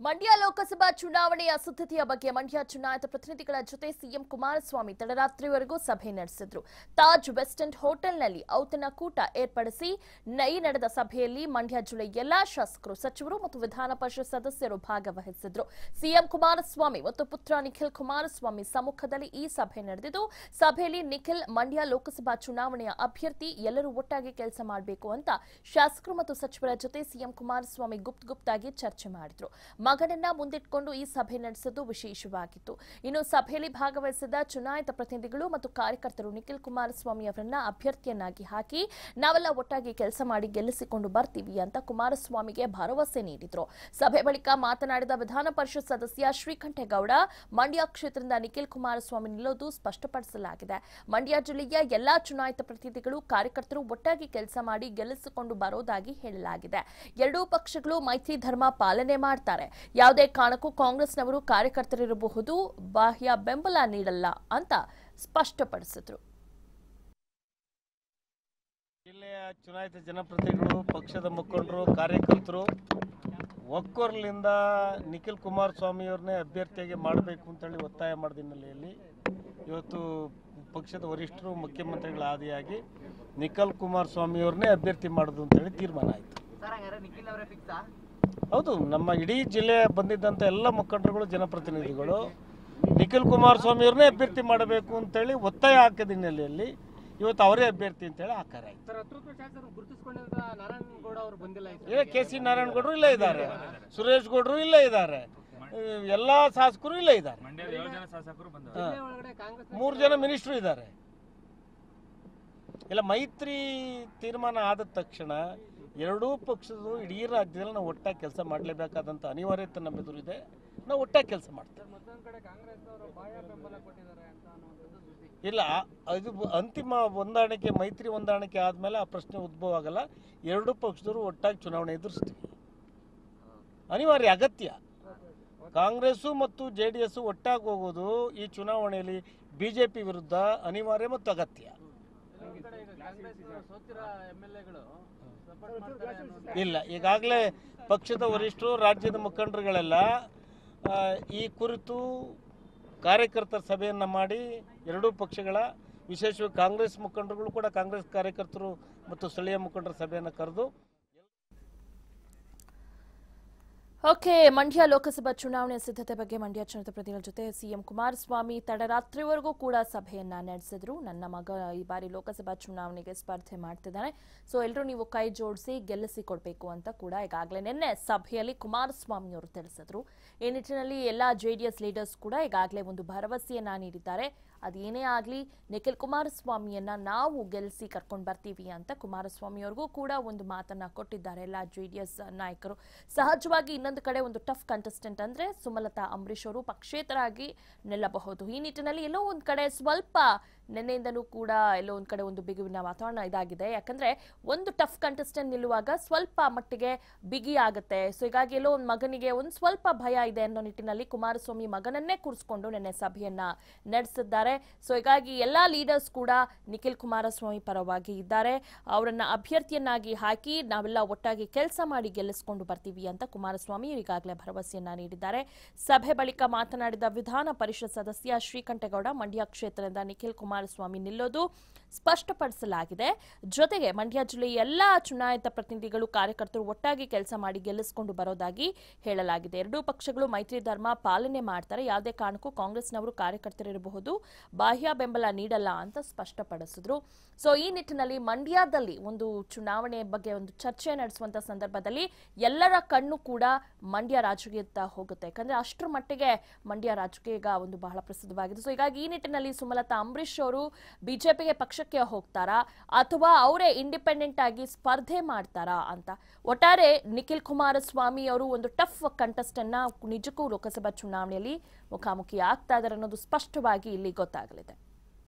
ಮಂಡ್ಯ ಲೋಕಸಭಾ ಚುನಾವಣೆಯ ಸಿದ್ಧತೆಯ ಬಗ್ಗೆ ಮಂಡ್ಯ ಚುನಾಯಿತ ಪ್ರತಿನಿಧಿಗಳ ಜೊತೆ ಸಿಎಂ ಕುಮಾರಸ್ವಾಮಿ ತಡರಾತ್ರಿವರೆಗೂ ಸಭೆ ನಡೆಸಿದ್ರು. ತಾಜ್ ವೆಸ್ಟೆಂಡ್ ಹೋಟೆಲ್ನಲ್ಲಿ ಔತಣಕೂಟ ಏರ್ಪಡಿಸಿ ನೈ ನಡೆದ ಸಭೆಯಲ್ಲಿ ಮಂಡ್ಯ ಜಿಲ್ಲೆ ಎಲ್ಲಾ ಶಾಸಕರು, ಸಚಿವರು ಮತ್ತು ವಿಧಾನ ಪರಿಷತ್ ಸದಸ್ಯರು ಭಾಗವಹಿಸಿದ್ರು. ಸಿಎಂ ಕುಮಾರಸ್ವಾಮಿ ಮತ್ತು ಪುತ್ರ ನಿಖಿಲ್ ಕುಮಾರಸ್ವಾಮಿ ಸಮ್ಮುಖದಲ್ಲಿ ಈ ಸಭೆ ನಡೆದಿದ್ದು, ಸಭೆಯಲ್ಲಿ ನಿಖಿಲ್ ಮಂಡ್ಯ ಲೋಕಸಭಾ ಚುನಾವಣೆಯ ಅಭ್ಯರ್ಥಿ ಎಲ್ಲರೂ ಒಟ್ಟಾಗಿ ಕೆಲಸ ಮಾಡಬೇಕು ಅಂತ ಶಾಸಕರು ಮತ್ತು ಸಚಿವರ ಜೊತೆ ಸಿಎಂ ಕುಮಾರಸ್ವಾಮಿ ಗುಪ್ತ ಗುಪ್ತಾಗಿ ಚರ್ಚೆ ಮಾಡಿದ್ರು. ಮಗನನ್ನ ಮುಂದಿಟ್ಕೊಂಡು ಈ ಸಭೆ ನಡೆಸಿದ್ದು ವಿಶೇಷವಾಗಿತ್ತು. ಇನ್ನು ಸಭೆಯಲ್ಲಿ ಭಾಗವಹಿಸಿದ ಚುನಾಯಿತ ಪ್ರತಿನಿಧಿಗಳು ಮತ್ತು ಕಾರ್ಯಕರ್ತರು ನಿಖಿಲ್ ಕುಮಾರಸ್ವಾಮಿ ಅವರನ್ನ ಅಭ್ಯರ್ಥಿಯನ್ನಾಗಿ ಹಾಕಿ, ನಾವೆಲ್ಲ ಒಟ್ಟಾಗಿ ಕೆಲಸ ಮಾಡಿ ಗೆಲ್ಲಿಸಿಕೊಂಡು ಬರ್ತೀವಿ ಅಂತ ಕುಮಾರಸ್ವಾಮಿಗೆ ಭರವಸೆ ನೀಡಿದ್ರು. ಸಭೆ ಬಳಿಕ ಮಾತನಾಡಿದ ವಿಧಾನ ಪರಿಷತ್ ಸದಸ್ಯ ಶ್ರೀಕಂಠೇಗೌಡ, ಮಂಡ್ಯ ಕ್ಷೇತ್ರದಿಂದ ನಿಖಿಲ್ ಕುಮಾರಸ್ವಾಮಿ ನಿಲ್ಲೋದು ಸ್ಪಷ್ಟಪಡಿಸಲಾಗಿದೆ. ಮಂಡ್ಯ ಜಿಲ್ಲೆಯ ಎಲ್ಲಾ ಚುನಾಯಿತ ಪ್ರತಿನಿಧಿಗಳು, ಕಾರ್ಯಕರ್ತರು ಒಟ್ಟಾಗಿ ಕೆಲಸ ಮಾಡಿ ಗೆಲ್ಲಿಸಿಕೊಂಡು ಬರೋದಾಗಿ ಹೇಳಲಾಗಿದೆ. ಎರಡೂ ಪಕ್ಷಗಳು ಮೈತ್ರಿ ಧರ್ಮ ಪಾಲನೆ ಮಾಡ್ತಾರೆ. ಯಾವುದೇ ಕಾರಣಕ್ಕೂ ಕಾಂಗ್ರೆಸ್ನವರು ಕಾರ್ಯಕರ್ತರಿರಬಹುದು ಬಾಹ್ಯ ಬೆಂಬಲ ನೀಡಲ್ಲ ಅಂತ ಸ್ಪಷ್ಟಪಡಿಸಿದ್ರು. ಜಿಲ್ಲೆಯ ಚುನಾಯಿತ ಜನಪ್ರತಿನಿಧಿಗಳು ಪಕ್ಷದ ಮುಖಂಡರು ಕಾರ್ಯಕರ್ತರು ಒಕ್ಕೊರ್ಲಿಂದ ನಿಖಿಲ್ ಕುಮಾರಸ್ವಾಮಿಯವ್ರನ್ನೇ ಅಭ್ಯರ್ಥಿಯಾಗಿ ಮಾಡಬೇಕು ಅಂತೇಳಿ ಒತ್ತಾಯ ಮಾಡಿದ ಹಿನ್ನೆಲೆಯಲ್ಲಿ ಇವತ್ತು ಪಕ್ಷದ ವರಿಷ್ಠರು ಮುಖ್ಯಮಂತ್ರಿಗಳ ಆದಿಯಾಗಿ ನಿಖಿಲ್ ಕುಮಾರಸ್ವಾಮಿಯವ್ರನ್ನೇ ಅಭ್ಯರ್ಥಿ ಮಾಡೋದು ಅಂತೇಳಿ ತೀರ್ಮಾನ ಆಯಿತು. ಹೌದು ನಮ್ಮ ಇಡೀ ಜಿಲ್ಲೆ ಬಂದಿದ್ದಂಥ ಎಲ್ಲ ಮುಖಂಡರುಗಳು ಜನಪ್ರತಿನಿಧಿಗಳು ನಿಖಿಲ್ ಕುಮಾರಸ್ವಾಮಿ ಅವ್ರನ್ನೇ ಅಭ್ಯರ್ಥಿ ಮಾಡಬೇಕು ಅಂತೇಳಿ ಒತ್ತಾಯ ಹಾಕಿದ ಹಿನ್ನೆಲೆಯಲ್ಲಿ ಇವತ್ತು ಅವರೇ ಅಭ್ಯರ್ಥಿ ಅಂತೇಳಿ ಹಾಕಾರ ಆಯ್ತು ಸರ್ ಹತ್ರತ್ರ ಶಾಸಕರು ಗುರುತಿಸಿಕೊಂಡಿದ್ದ ನಾರಾಯಣಗೌಡ ಅವರು ಬಂದಿಲ್ಲ ಈ ಏ ಕೆ ಸಿ ನಾರಾಯಣಗೌಡರು ಇಲ್ಲೇ ಇದ್ದಾರೆ. ಸುರೇಶ್ ಗೌಡರು ಇಲ್ಲೇ ಇದ್ದಾರೆ. ಎಲ್ಲ ಶಾಸಕರು ಇಲ್ಲೇ ಇದ್ದಾರೆ. ಮೂರು ಜನ ಮಿನಿಸ್ಟ್ರು ಇದ್ದಾರೆ. ಇಲ್ಲ ಮೈತ್ರಿ ತೀರ್ಮಾನ ಆದ ತಕ್ಷಣ ಎರಡೂ ಪಕ್ಷದ ಇಡೀ ರಾಜ್ಯದಲ್ಲಿ ನಾವು ಒಟ್ಟಾಗಿ ಕೆಲಸ ಮಾಡಲೇಬೇಕಾದಂಥ ಅನಿವಾರ್ಯತೆ ನಮ್ಮೆದುರಿದೆ ನಾವು ಒಟ್ಟಾಗಿ ಕೆಲಸ ಮಾಡ್ತೇವೆ. ಇಲ್ಲ, ಇದು ಅಂತಿಮ ಹೊಂದಾಣಿಕೆ, ಮೈತ್ರಿ ಹೊಂದಾಣಿಕೆ ಆದಮೇಲೆ ಆ ಪ್ರಶ್ನೆ ಉದ್ಭವ ಆಗಲ್ಲ. ಎರಡೂ ಪಕ್ಷದವರು ಒಟ್ಟಾಗಿ ಚುನಾವಣೆ ಎದುರಿಸ್ತೀವಿ. ಅನಿವಾರ್ಯ, ಅಗತ್ಯ. ಕಾಂಗ್ರೆಸ್ಸು ಮತ್ತು ಜೆ ಡಿ ಎಸ್ ಒಟ್ಟಾಗಿ ಹೋಗೋದು ಈ ಚುನಾವಣೆಯಲ್ಲಿ ಬಿ ಜೆ ಪಿ ವಿರುದ್ಧ ಅನಿವಾರ್ಯ ಮತ್ತು ಅಗತ್ಯ. ಇಲ್ಲ, ಈಗಾಗಲೇ ಪಕ್ಷದ ವರಿಷ್ಠರು, ರಾಜ್ಯದ ಮುಖಂಡರುಗಳೆಲ್ಲ ಈ ಕುರಿತು ಕಾರ್ಯಕರ್ತರ ಸಭೆಯನ್ನು ಮಾಡಿ ಎರಡೂ ಪಕ್ಷಗಳ, ವಿಶೇಷವಾಗಿ ಕಾಂಗ್ರೆಸ್ ಮುಖಂಡರುಗಳು ಕೂಡ ಕಾಂಗ್ರೆಸ್ ಕಾರ್ಯಕರ್ತರು ಮತ್ತು ಸ್ಥಳೀಯ ಮುಖಂಡರ ಸಭೆಯನ್ನು ಕರೆದು ಓಕೆ, ಮಂಡ್ಯ ಲೋಕಸಭಾ ಚುನಾವಣೆ ಸಿದ್ಧತೆ ಬಗ್ಗೆ ಮಂಡ್ಯ ಜನಪ್ರತಿನಿಧಿಗಳ ಪ್ರತಿನಿಧಿಗಳ ಜೊತೆ ಸಿಎಂ ಕುಮಾರಸ್ವಾಮಿ ತಡರಾತ್ರಿವರೆಗೂ ಕೂಡ ಸಭೆಯನ್ನ ನಡೆಸಿದ್ರು. ನನ್ನ ಮಗ ಈ ಬಾರಿ ಲೋಕಸಭಾ ಚುನಾವಣೆಗೆ ಸ್ಪರ್ಧೆ ಮಾಡ್ತಿದ್ದಾನೆ. ಸೊ ಎಲ್ಲರೂ ನೀವು ಕೈ ಜೋಡಿಸಿ ಗೆಲ್ಲಿಸಿ ಕೊಡಬೇಕು ಅಂತ ಕೂಡ ಈಗಾಗಲೇ ನಿನ್ನೆ ಸಭೆಯಲ್ಲಿ ಕುಮಾರಸ್ವಾಮಿ ಅವರು ತಿಳಿಸಿದ್ರು. ಈ ನಿಟ್ಟಿನಲ್ಲಿ ಎಲ್ಲ ಜೆಡಿಎಸ್ ಲೀಡರ್ಸ್ ಕೂಡ ಈಗಾಗಲೇ ಒಂದು ಭರವಸೆಯನ್ನ ನೀಡಿದ್ದಾರೆ. ಅದೇನೇ ಆಗಲಿ ನಿಖಿಲ್ ಕುಮಾರಸ್ವಾಮಿಯನ್ನ ನಾವು ಗೆಲ್ಲಿಸಿ ಕರ್ಕೊಂಡು ಬರ್ತೀವಿ ಅಂತ ಕುಮಾರಸ್ವಾಮಿ ಅವ್ರಿಗೂ ಕೂಡ ಒಂದು ಮಾತನ್ನ ಕೊಟ್ಟಿದ್ದಾರೆ ಎಲ್ಲ ಜೆಡಿಎಸ್ ನಾಯಕರು. ಸಹಜವಾಗಿ ಇನ್ನೊಂದು ಕಡೆ ಒಂದು ಟಫ್ ಕಂಟೆಸ್ಟೆಂಟ್ ಅಂದ್ರೆ ಸುಮಲತಾ ಅಂಬರೀಶ್ ಅವರು ಪಕ್ಷೇತರಾಗಿ ನಿಲ್ಲಬಹುದು. ಈ ನಿಟ್ಟಿನಲ್ಲಿ ಎಲ್ಲೋ ಒಂದು ಕಡೆ ಸ್ವಲ್ಪ ನಿನ್ನೆಯಿಂದನೂ ಕೂಡ ಎಲ್ಲೋ ಒಂದ್ ಕಡೆ ಒಂದು ಬಿಗುವಿನ ವಾತಾವರಣ ಇದಾಗಿದೆ. ಯಾಕಂದ್ರೆ ಒಂದು ಟಫ್ ಕಂಟೆಸ್ಟೆಂಟ್ ನಿಲ್ಲುವಾಗ ಸ್ವಲ್ಪ ಮಟ್ಟಿಗೆ ಬಿಗಿ ಆಗುತ್ತೆ. ಸೊ ಹೀಗಾಗಿ ಎಲ್ಲೋ ಒಂದು ಮಗನಿಗೆ ಒಂದು ಸ್ವಲ್ಪ ಭಯ ಇದೆ ಅನ್ನೋ ನಿಟ್ಟಿನಲ್ಲಿ ಕುಮಾರಸ್ವಾಮಿ ಮಗನನ್ನೇ ಕೂರಿಸ್ಕೊಂಡು ನಿನ್ನೆ ಸಭೆಯನ್ನ ನಡೆಸಿದ್ದಾರೆ. ಸೊ ಹೀಗಾಗಿ ಎಲ್ಲಾ ಲೀಡರ್ಸ್ ಕೂಡ ನಿಖಿಲ್ ಕುಮಾರಸ್ವಾಮಿ ಪರವಾಗಿ ಇದ್ದಾರೆ. ಅವರನ್ನ ಅಭ್ಯರ್ಥಿಯನ್ನಾಗಿ ಹಾಕಿ ನಾವೆಲ್ಲ ಒಟ್ಟಾಗಿ ಕೆಲಸ ಮಾಡಿ ಗೆಲ್ಲಿಸಿಕೊಂಡು ಬರ್ತೀವಿ ಅಂತ ಕುಮಾರಸ್ವಾಮಿ ಈಗಾಗಲೇ ಭರವಸೆಯನ್ನ ನೀಡಿದ್ದಾರೆ. ಸಭೆ ಬಳಿಕ ಮಾತನಾಡಿದ ವಿಧಾನ ಪರಿಷತ್ ಸದಸ್ಯ ಶ್ರೀಕಂಠೇಗೌಡ, ಮಂಡ್ಯ ಕ್ಷೇತ್ರದಿಂದ ನಿಖಿಲ್ ಕುಮಾರಸ್ವಾಮಿ ನಿಲ್ಲೋದು ಸ್ಪಷ್ಟಪಡಿಸಲಾಗಿದೆ. ಜೊತೆಗೆ ಮಂಡ್ಯ ಜಿಲ್ಲೆಯ ಎಲ್ಲಾ ಚುನಾಯಿತ ಪ್ರತಿನಿಧಿಗಳು, ಕಾರ್ಯಕರ್ತರು ಒಟ್ಟಾಗಿ ಕೆಲಸ ಮಾಡಿ ಗೆಲ್ಲಿಸಿಕೊಂಡು ಬರೋದಾಗಿ ಹೇಳಲಾಗಿದೆ. ಎರಡೂ ಪಕ್ಷಗಳು ಮೈತ್ರಿ ಧರ್ಮ ಪಾಲನೆ ಮಾಡ್ತಾರೆ. ಯಾವುದೇ ಕಾರಣಕ್ಕೂ ಕಾಂಗ್ರೆಸ್ನವರು ಕಾರ್ಯಕರ್ತರಿರಬಹುದು. ಬಾಹ್ಯ ಬೆಂಬಲ ನೀಡಲ್ಲ ಅಂತ ಸ್ಪಷ್ಟಪಡಿಸಿದ್ರು. ಸೊ, ಈ ನಿಟ್ಟಿನಲ್ಲಿ ಮಂಡ್ಯದಲ್ಲಿ ಒಂದು ಚುನಾವಣೆ ಬಗ್ಗೆ ಒಂದು ಚರ್ಚೆ ನಡೆಸುವಂತ ಸಂದರ್ಭದಲ್ಲಿ ಎಲ್ಲರ ಕಣ್ಣು ಕೂಡ ಮಂಡ್ಯ ರಾಜಕೀಯತ್ತ ಹೋಗುತ್ತೆ. ಯಾಕಂದ್ರೆ ಅಷ್ಟರ ಮಟ್ಟಿಗೆ ಮಂಡ್ಯ ರಾಜಕೀಯ ಒಂದು ಬಹಳ ಪ್ರಸಿದ್ಧವಾಗಿದೆ. ಸೊ, ಹೀಗಾಗಿ ಈ ನಿಟ್ಟಿನಲ್ಲಿ ಸುಮಲತಾ ಅಂಬರೀಶ್ ಅವರು ಬಿಜೆಪಿಗೆ ಪಕ್ಷಕ್ಕೆ ಹೋಗ್ತಾರಾ ಅಥವಾ ಅವರೇ ಇಂಡಿಪೆಂಡೆಂಟ್ ಆಗಿ ಸ್ಪರ್ಧೆ ಮಾಡ್ತಾರಾ ಅಂತ. ಒಟ್ಟಾರೆ ನಿಖಿಲ್ ಕುಮಾರಸ್ವಾಮಿ ಅವರು ಒಂದು ಟಫ್ ಕಂಟೆಸ್ಟ್ ಅನ್ನ ನಿಜಕ್ಕೂ ಲೋಕಸಭಾ ಚುನಾವಣೆಯಲ್ಲಿ ಮುಖಾಮುಖಿ ಆಗ್ತಾ ಇದಾರೆ ಅನ್ನೋದು ಸ್ಪಷ್ಟವಾಗಿ ಇಲ್ಲಿ ಗೊತ್ತಾಗಲಿದೆ.